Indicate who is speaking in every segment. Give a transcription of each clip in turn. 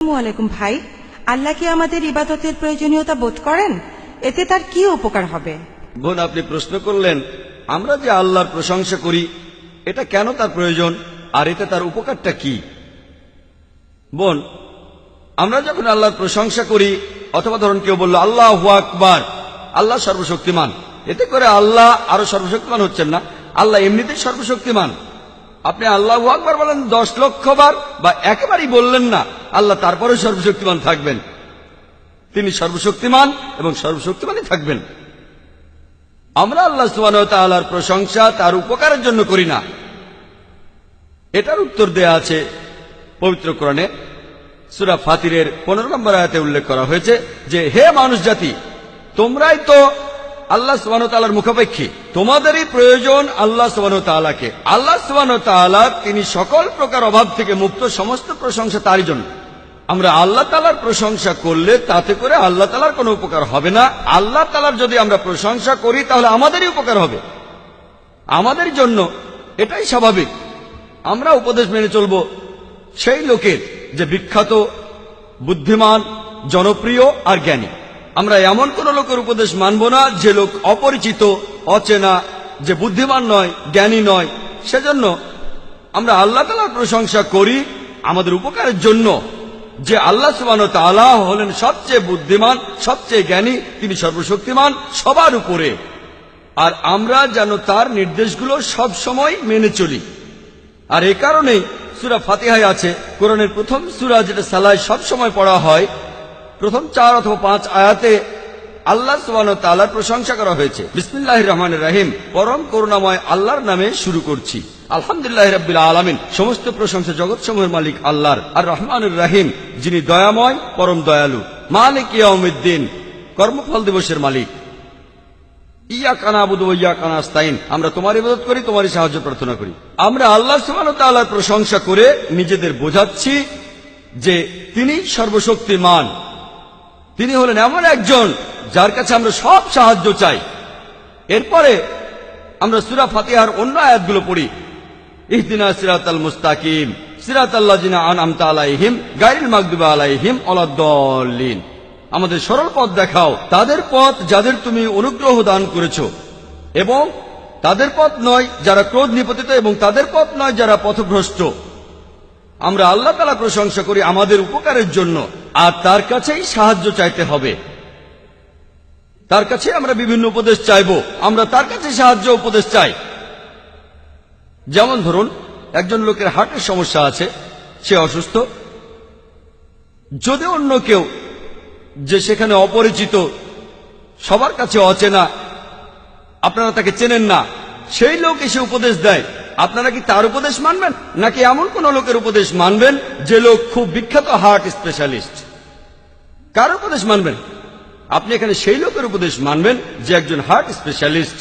Speaker 1: আলাইকুম ভাই। আল্লাহ কি আমাদের ইবাদতের প্রয়োজনীয়তা বোধ করেন? এতে তার কি উপকার হবে?
Speaker 2: বোন, আপনি প্রশ্ন করলেন, আমরা যে আল্লাহর প্রশংসা করি, এটা কেন তার প্রয়োজন? আর এতে তার উপকারটা কি? বোন, আমরা যখন আল্লাহর প্রশংসা করি, অথবা ধরুন কেউ বলল, আল্লাহ আকবার, আল্লাহ সর্বশক্তিমান। এতে করে আল্লাহ আরও সর্বশক্তিমান হচ্ছেন না। আল্লাহ এমনিতেই সর্বশক্তিমান। আপনি আল্লাহ আকবার বলেন দশ লক্ষ বার বা একেবারেই বললেন না, আল্লাহ তারপরে সর্বশক্তিমান থাকবেন। তিনি সর্বশক্তিমান এবং সর্বশক্তিমানই থাকবেন। আমরা আল্লাহ সুবাহর প্রশংসা তার উপকারের জন্য করি না। এটার উত্তর দেয়া আছে পবিত্র কোরআনে। সুরা ফাতিরের পনেরো নম্বর আয়াতে উল্লেখ করা হয়েছে যে, হে মানুষ জাতি তোমরাই তো আল্লাহ সুবাহ তালার মুখাপেক্ষী। তোমাদেরই প্রয়োজন আল্লাহ সুবাহ তালাকে আল্লাহ সুবাহ তালা তিনি সকল প্রকার অভাব থেকে মুক্ত, সমস্ত প্রশংসা তারই জন্য। আমরা আল্লাহ তালার প্রশংসা করলে তাতে করে আল্লাহ তালার কোনো উপকার হবে না। আল্লাহ তালার যদি আমরা প্রশংসা করি, তাহলে আমাদেরই উপকার হবে। আমাদের জন্য এটাই স্বাভাবিক। আমরা উপদেশ মেনে চলব সেই লোকের যে বিখ্যাত, বুদ্ধিমান, জনপ্রিয় আর জ্ঞানী। আমরা এমন কোন লোকের উপদেশ মানব না যে লোক অপরিচিত, অচেনা, যে বুদ্ধিমান নয়, জ্ঞানী নয়। সেজন্য আমরা আল্লাহ তালার প্রশংসা করি আমাদের উপকারের জন্য। যে আল্লাহ সুবান তালা হলেন সবচেয়ে বুদ্ধিমান, সবচেয়ে জ্ঞানী, তিনি সর্বশক্তিমান সবার উপরে। আর আমরা যেন তার নির্দেশগুলো সব সময় মেনে চলি। আর এ কারণেই সুরা ফাতিহায় আছে, কোরআনের প্রথম সুরা যেটা সালায় সব সময় পড়া হয় প্রথম চার অথবা পাঁচ আয়াতে আল্লাহ সুবান তালার প্রশংসা করা হয়েছে। বিসমিল্লাহ রহমান রাহিম। পরম করুণাময় আল্লাহর নামে শুরু করছি। আলহামদুলিল্লাহ রবিল আলমিন। সমস্ত প্রশংসা জগৎ সমূহের মালিক আল্লাহর। আর রহমানুর রাহিম, যিনি দয়াময়, পরম দয়ালু। মালিক ইয়াউমিদ্দিন, কর্মফল দিবসের মালিক। ইয়া কানা আবুদ ইয়া কানা আস্তাইন আমরা তোমার ইবাদত করি, তোমারই সাহায্য প্রার্থনা করি। আমরা আল্লাহ ওয়া তাআলার প্রশংসা করে নিজেদের বোঝাচ্ছি যে তিনি সর্বশক্তিমান। তিনি হলেন এমন একজন যার কাছে আমরা সব সাহায্য চাই। এরপরে আমরা সুরা ফাতিহার অন্য আয়াতগুলো পড়ি। ইহদিনা সিরাতাল মুস্তাকিম সিরাত আন আমতা আলাইহিম, গাইরিল মাগদুবা আলাইহিম অলাদ্দলিন আমাদের সরল পথ দেখাও। তাদের পথ যাদের তুমি অনুগ্রহ দান করেছ। এবং তাদের পথ নয় যারা ক্রোধ নিপতিত এবং তাদের পথ নয় যারা পথভ্রষ্ট। আমরা আল্লাহ তালা প্রশংসা করি আমাদের উপকারের জন্য। আর তার কাছেই সাহায্য চাইতে হবে। তার কাছে আমরা বিভিন্ন উপদেশ চাইব। আমরা তার কাছে সাহায্য উপদেশ চাই। যেমন ধরুন, একজন লোকের হার্টের সমস্যা আছে, সে অসুস্থ। যদি অন্য কেউ যে সেখানে অপরিচিত, সবার কাছে অচেনা, আপনারা তাকে চেনেন না, সেই লোক এসে উপদেশ দেয়। আপনারা কি তার উপদেশ মানবেন? নাকি এমন কোন লোকের উপদেশ মানবেন যে লোক খুব বিখ্যাত হার্ট স্পেশালিস্ট? কার উপদেশ মানবেন? আপনি এখানে সেই লোকের উপদেশ মানবেন যে একজন হার্ট স্পেশালিস্ট,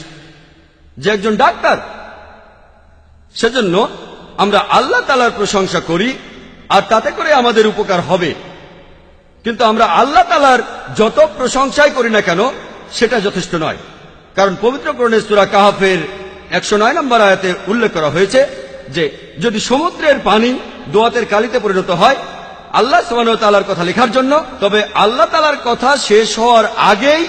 Speaker 2: যে একজন ডাক্তার। সেজন্য আমরা আল্লাহ তালার প্রশংসা করি আর তাতে করে আমাদের উপকার হবে। কিন্তু আমরা আল্লাহ তালার যত প্রশংসাই করি না কেন, সেটা যথেষ্ট নয়। কারণ পবিত্র করণে কাহাফের একশো নয় নম্বর আয়াতে উল্লেখ করা হয়েছে যে, যদি সমুদ্রের পানি দোয়াতের কালিতে পরিণত হয় আল্লাহ সুবাহ তালার কথা লেখার জন্য, তবে আল্লাহ তালার কথা শেষ হওয়ার আগেই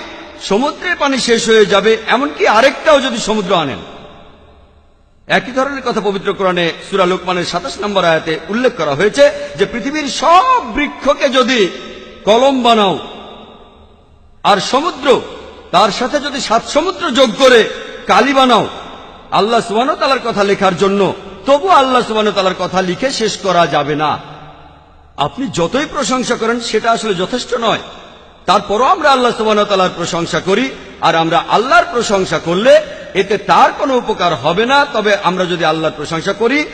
Speaker 2: সমুদ্রের পানি শেষ হয়ে যাবে, এমনকি আরেকটাও যদি সমুদ্র আনেন। একই ধরনের কথা পবিত্র কোরআনে সুরা লোকমানের সাতাশ নম্বর আয়াতে উল্লেখ করা হয়েছে যে পৃথিবীর সব বৃক্ষকে যদি কলম বানাও, আর সমুদ্র তার সাথে যদি সাত সমুদ্র যোগ করে কালি বানাও, আল্লাহ সুবান তালার কথা লেখার জন্য তবু আল্লাহ সুবান তালার কথা লিখে শেষ করা যাবে না। আপনি যতই প্রশংসা করেন, সেটা আসলে যথেষ্ট নয়। তারপরও আমরা আল্লাহ সুবান তালার প্রশংসা করি, আর আমরা আল্লাহর প্রশংসা করলে এতে তার কোনো উপকার হবে না। তবে আমরা যদি আল্লাহর প্রশংসা করি,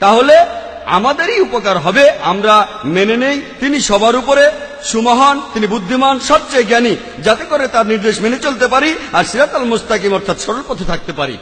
Speaker 2: তাহলে আমাদেরই উপকার হবে। আমরা মেনে নেই, তিনি সবার উপরে সুমহান, তিনি বুদ্ধিমান, সবচেয়ে জ্ঞানী। যাতে করে তার নির্দেশ মেনে চলতে পারি, আর সিরাতাল মুস্তাকিম অর্থাৎ সরল পথে থাকতে পারি।